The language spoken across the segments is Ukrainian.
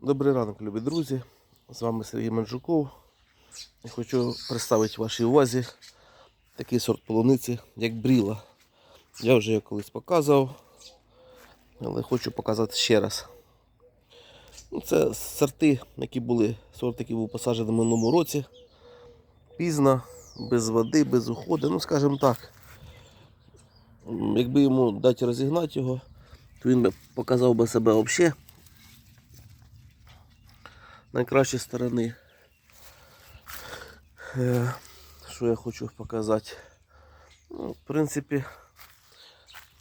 Добрий ранок, любі друзі. З вами Сергій Манджуков. Хочу представити вашій увазі такий сорт полуниці, як бріла. Я вже його колись показував, але хочу показати ще раз. Ну, Це сорти, які були, сорт, який був посаджений в минулому році. Пізно, без води, без уходу. Ну, скажімо так. Якби йому дати розігнати його, то він би показав би себе взагалі найкращі сторони. Е, Що я хочу показати? Ну, в принципі,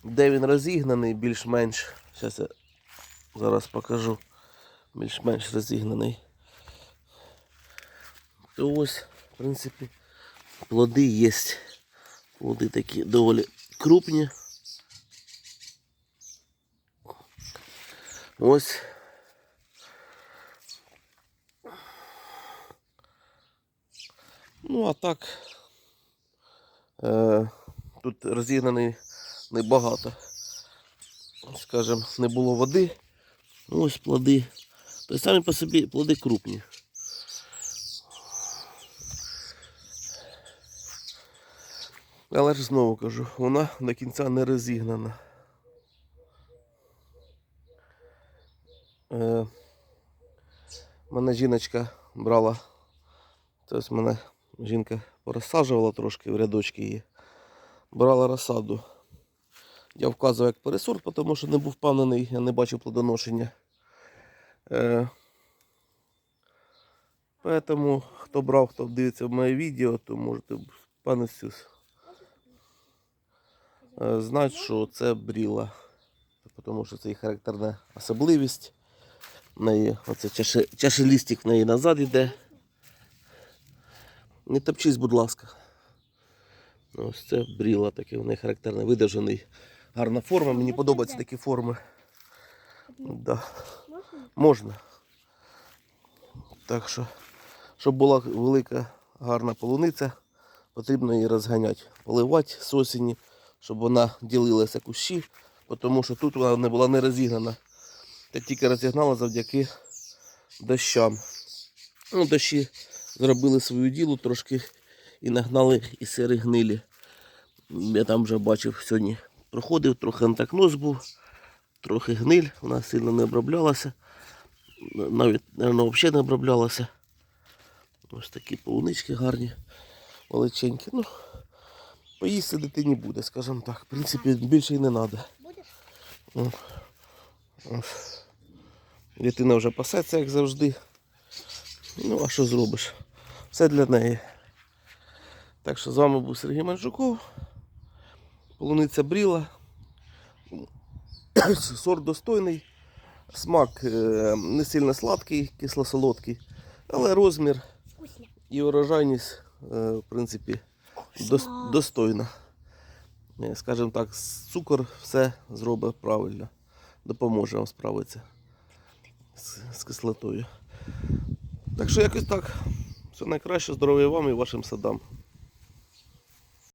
де він розігнаний, більш-менш. Зараз я зараз покажу. Більш-менш розігнаний. То ось, в принципі, плоди є. Плоди такі доволі крупні. Ось. Ну, а так, е, тут розігнаний небагато. Скажем, не було води. Ну, ось плоди. Тобто самі по собі плоди крупні. Але ж знову кажу, вона до кінця не розігнана. Е, мене жіночка брала Тобто мене жінка порозсаджувала трошки в рядочки її. Брала розсаду. Я вказував як пересорт, тому що не був впевнений, я не бачив плодоношення. Е, Поэтому, хто брав, хто дивиться моє відео, то можете певністю е, знати, що це бріла. Тому що це її характерна особливість. В неї оце чашелістик в неї назад йде. Не топчись, будь ласка. Ось це бріла таке, вони характерний, видержаний. Гарна форма, мені подобаються такі форми. Да. Можна. Так що, щоб була велика гарна полуниця, потрібно її розганяти, поливати з осені, щоб вона ділилася кущі, тому що тут вона не була не розігнана. Та тільки розігнала завдяки дощам. Ну, дощі зробили свою ділу трошки і нагнали і сири гнилі. Я там вже бачив сьогодні. Проходив, трохи антакноз був, трохи гниль, вона сильно не оброблялася. Навіть, мабуть, взагалі не оброблялася. Ось такі полунички гарні, величенькі. Ну, поїсти дитині буде, скажімо так. В принципі, більше і не треба. Будеш? Дитина вже пасеться, як завжди. Ну, а що зробиш? Все для неї. Так що з вами був Сергій Манжуков. Полуниця бріла. Сорт достойний. Смак е, не сильно сладкий, кисло-солодкий, але розмір і урожайність, е, в принципі, достойна. Е, Скажімо так, цукор все зробить правильно. Допоможе вам справитися з кислотою. Так що якось так. Все найкраще, здоров'я вам і вашим садам.